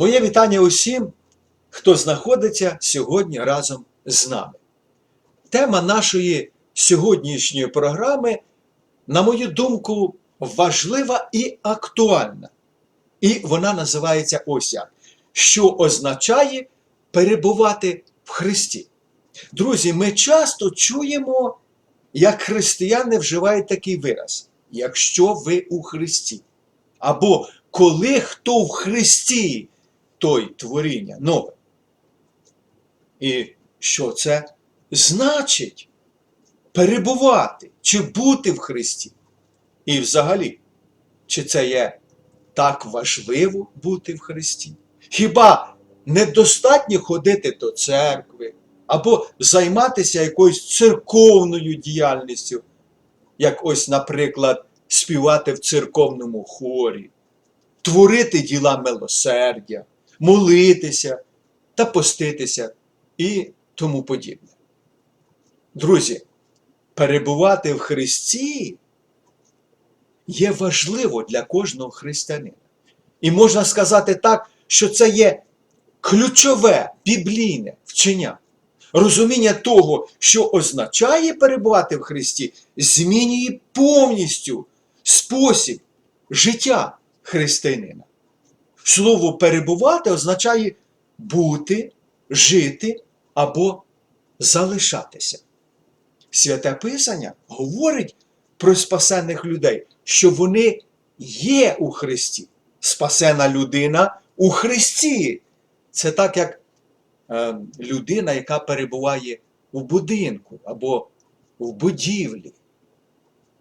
Моє вітання усім, хто знаходиться сьогодні разом з нами. Тема нашої сьогоднішньої програми, на мою думку, важлива і актуальна. І вона називається ось як, що означає перебувати в Христі. Друзі, ми часто чуємо, як християни вживають такий вираз: якщо ви у Христі. Або коли хто в Христі, той творіння нове. І що це значить перебувати чи бути в Христі? І взагалі, чи це є так важливо бути в Христі? Хіба недостатньо ходити до церкви або займатися якоюсь церковною діяльністю, як ось, наприклад, співати в церковному хорі, творити діла милосердя, молитися та поститися і тому подібне. Друзі, перебувати в Христі є важливо для кожного християнина. І можна сказати так, що це є ключове біблійне вчення. Розуміння того, що означає перебувати в Христі, змінює повністю спосіб життя християнина. Слово перебувати означає бути, жити або залишатися. Святе Писання говорить про спасених людей, що вони є у Христі. Спасена людина у Христі. Це так, як е, людина, яка перебуває у будинку або в будівлі.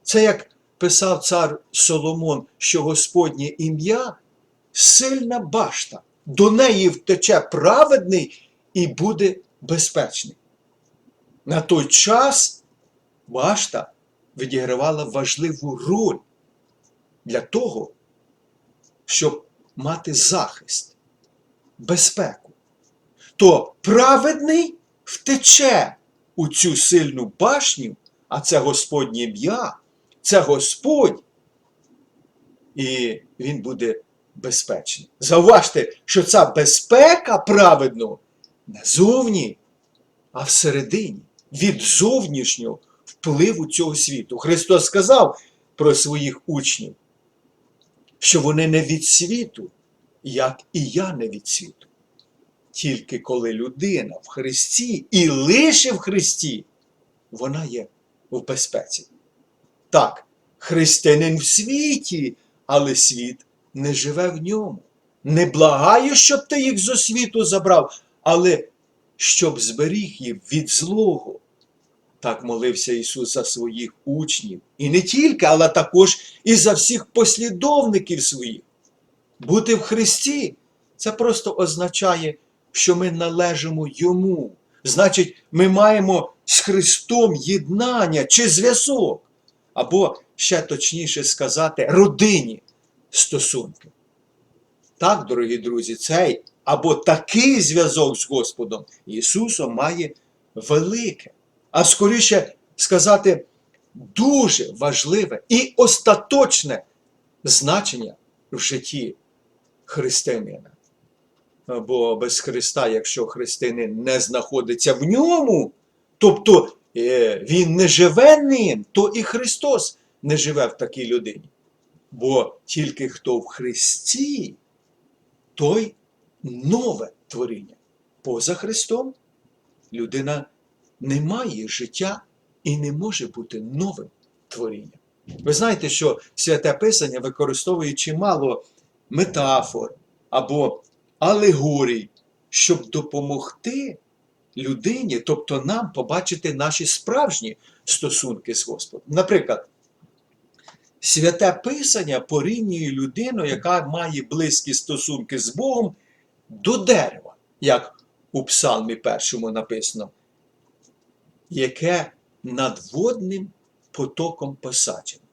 Це як писав цар Соломон, що Господнє ім'я сильна башта. До неї втече праведний і буде безпечний. На той час башта відігравала важливу роль для того, щоб мати захист, безпеку. То праведний втече у цю сильну башню, а це Господнє ім'я, це Господь, і він буде безпечний. Зауважте, що ця безпека праведного не зовні, а всередині, від зовнішнього впливу цього світу. Христос сказав про своїх учнів, що вони не від світу, як і я не від світу. Тільки коли людина в Христі і лише в Христі, вона є в безпеці. Так, християнин в світі, але світ не живе в ньому. Не благаю, щоб ти їх з освіту забрав, але щоб зберіг їх від злого. Так молився Ісус за своїх учнів. І не тільки, але також і за всіх послідовників своїх. Бути в Христі це просто означає, що ми належимо Йому. Значить, ми маємо з Христом єднання чи зв'язок, або ще точніше сказати, родині стосунки. Так, дорогі друзі, цей або такий зв'язок з Господом Ісусом має велике, а скоріше сказати, дуже важливе і остаточне значення в житті християнина. Бо без Христа, якщо християнин не знаходиться в ньому, тобто е, він не живе ним, то і Христос не живе в такій людині. Бо тільки хто в Христі, той нове творіння. Поза Христом людина не має життя і не може бути новим творінням. Ви знаєте, що святе Писання використовує чимало метафор або алегорій, щоб допомогти людині, тобто нам побачити наші справжні стосунки з Господом. Наприклад, святе Писання порівнює людину, яка має близькі стосунки з Богом, до дерева, як у Псалмі першому написано, яке над водним потоком посаджено,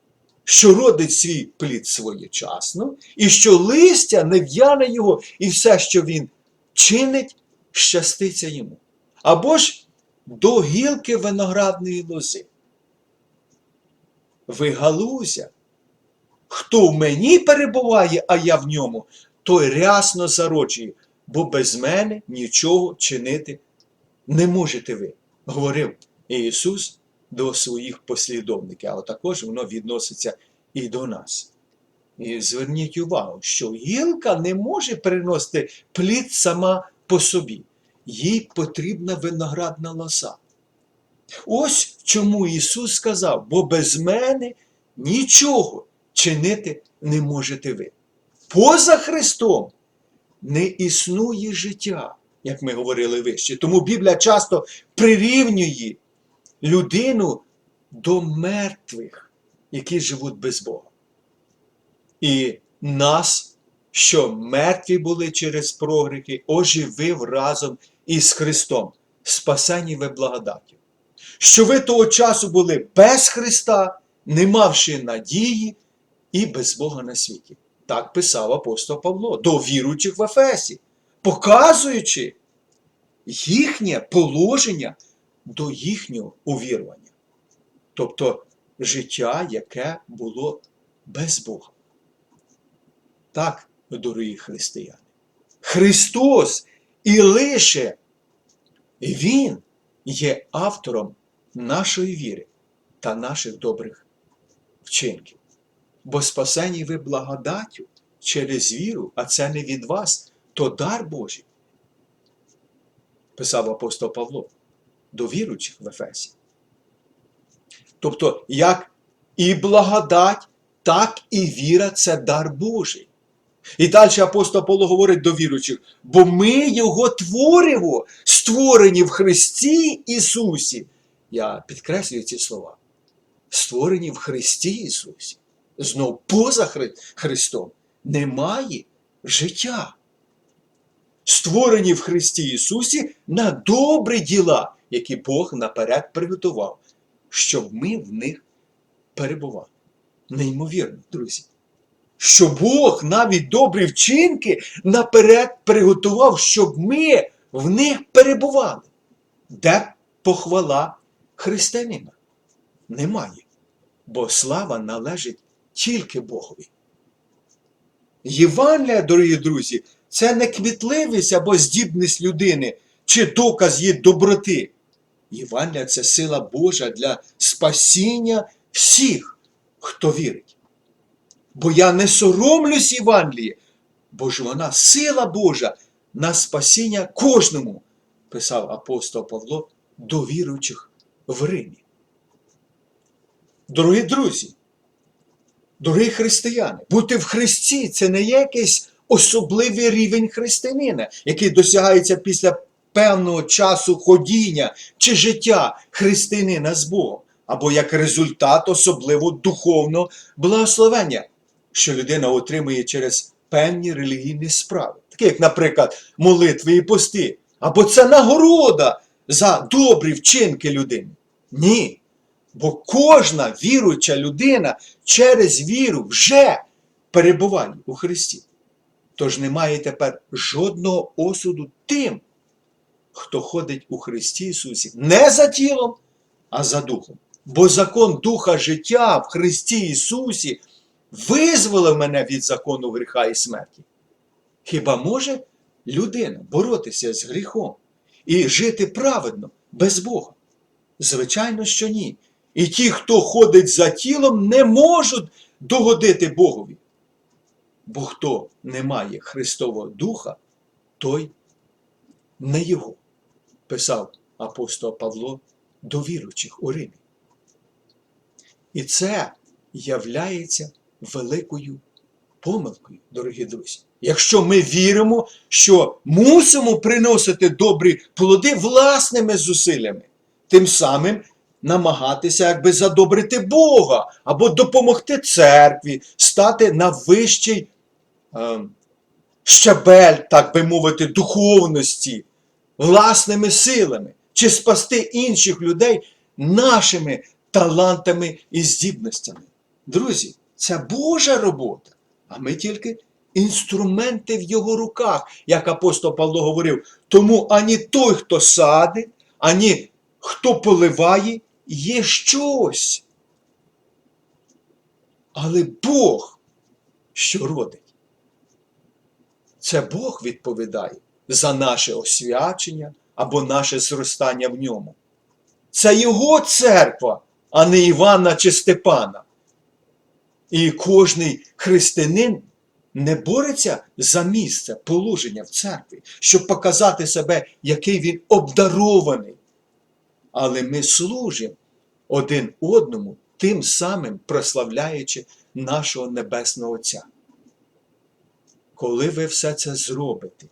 що родить свій плід своєчасно, і що листя не в'яне його, і все, що він чинить, щаститься йому. Або ж до гілки виноградної лози. Ви галузя, хто в мені перебуває, а я в ньому, той рясно зароджує, бо без мене нічого чинити не можете ви, говорив Ісус до своїх послідовників, але також воно відноситься і до нас. І зверніть увагу, що гілка не може приносити плід сама по собі. Їй потрібна виноградна лоза. Ось чому Ісус сказав, бо без мене нічого чинити не можете ви. Поза Христом не існує життя, як ми говорили вище. Тому Біблія часто прирівнює людину до мертвих, які живуть без Бога. І нас, що мертві були через прогріхи, оживив разом із Христом, спасені ви благодаттю. Що ви того часу були без Христа, не мавши надії і без Бога на світі. Так писав апостол Павло до віруючих в Ефесі, показуючи їхнє положення до їхнього увірування. Тобто життя, яке було без Бога. Так, дорогі християни. Христос і лише Він є автором нашої віри та наших добрих вчинків. Бо спасені ви благодаттю через віру, а це не від вас, то дар Божий. Писав апостол Павло до віруючих в Ефесі. Тобто, як і благодать, так і віра це дар Божий. І далі апостол Павло говорить до віруючих, бо ми Його творимо, створені в Христі Ісусі. Я підкреслюю ці слова. Створені в Христі Ісусі. Знов поза Хри- Христом немає життя. Створені в Христі Ісусі на добрі діла, які Бог наперед приготував, щоб ми в них перебували. Неймовірно, друзі. Що Бог навіть добрі вчинки наперед приготував, щоб ми в них перебували. Де похвала християнина? Немає. Бо слава належить тільки Богові. Євангелія, дорогі друзі, це не кмітливість або здібність людини чи доказ її доброти. Євангелія це сила Божа для спасіння всіх, хто вірить. Бо я не соромлюсь Євангелії, бо ж вона сила Божа на спасіння кожному, писав апостол Павло до віруючих в Римі. Дорогі друзі, дорогі християни, бути в Христі це не якийсь особливий рівень християнина, який досягається після певного часу ходіння чи життя християнина з Богом, або як результат особливо духовного благословення, що людина отримує через певні релігійні справи, такі як, наприклад, молитви і пости, або це нагорода за добрі вчинки людини. Ні. Бо кожна віруюча людина через віру вже перебуває у Христі. Тож немає тепер жодного осуду тим, хто ходить у Христі Ісусі не за тілом, а за духом. Бо закон Духа життя в Христі Ісусі визволив мене від закону гріха і смерті. Хіба може людина боротися з гріхом і жити праведно без Бога? Звичайно, що ні. І ті, хто ходить за тілом, не можуть догодити Богові. Бо хто не має Христового Духа, той не його, писав апостол Павло до віруючих у Римі. І це являється великою помилкою, дорогі друзі. Якщо ми віримо, що мусимо приносити добрі плоди власними зусиллями, тим самим намагатися якби задобрити Бога або допомогти церкві, стати на вищий е, щабель, так би мовити, духовності, власними силами, чи спасти інших людей нашими талантами і здібностями. Друзі, це Божа робота, а ми тільки інструменти в його руках, як апостол Павло говорив. Тому ані той, хто садить, ані хто поливає, є щось. Але Бог, що родить. Це Бог відповідає за наше освячення або наше зростання в ньому. Це Його церква, а не Івана чи Степана. І кожний християнин не бореться за місце положення в церкві, щоб показати себе, який він обдарований. Але ми служимо один одному, тим самим прославляючи нашого Небесного Отця. Коли ви все це зробите,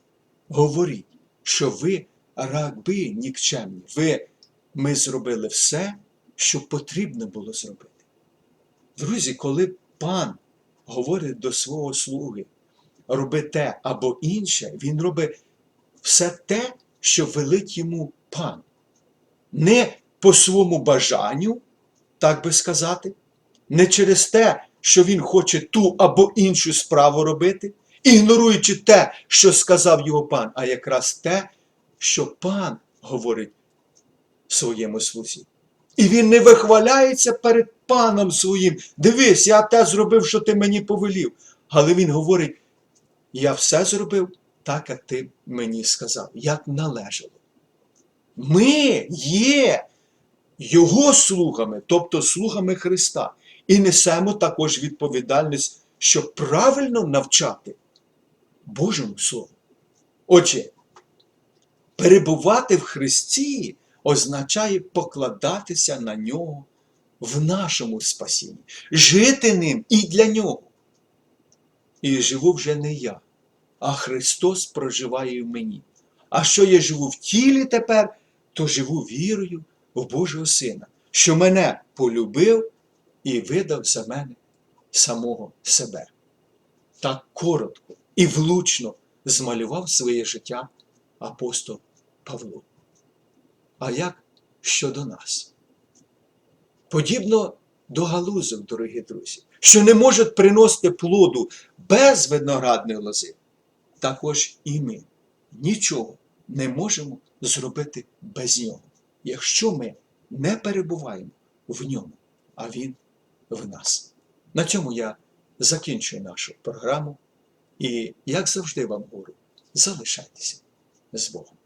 говоріть, що ви раби нікчемні. Ви, ми зробили все, що потрібно було зробити. Друзі, коли пан говорить до свого слуги, роби те або інше, він робить все те, що велить йому пан. Не по своєму бажанню, так би сказати, не через те, що він хоче ту або іншу справу робити, ігноруючи те, що сказав його пан, а якраз те, що пан говорить своєму слузі. І він не вихваляється перед паном своїм. Дивись, я те зробив, що ти мені повелів. Але він говорить: я все зробив так, як ти мені сказав, як належало. Ми є Його слугами, тобто слугами Христа, і несемо також відповідальність, щоб правильно навчати Божому Слову. Отже, перебувати в Христі означає покладатися на нього в нашому спасінні, жити ним і для нього. І живу вже не я, а Христос проживає в мені. А що я живу в тілі тепер, то живу вірою в Божого Сина, що мене полюбив і видав за мене самого себе. Так коротко і влучно змалював своє життя апостол Павло. А як щодо нас? Подібно до галузок, дорогі друзі, що не можуть приносити плоду без виноградної лози, також і ми нічого не можемо зробити без нього, якщо ми не перебуваємо в ньому, а він в нас. На цьому я закінчую нашу програму і, як завжди, вам говорю, залишайтеся з Богом.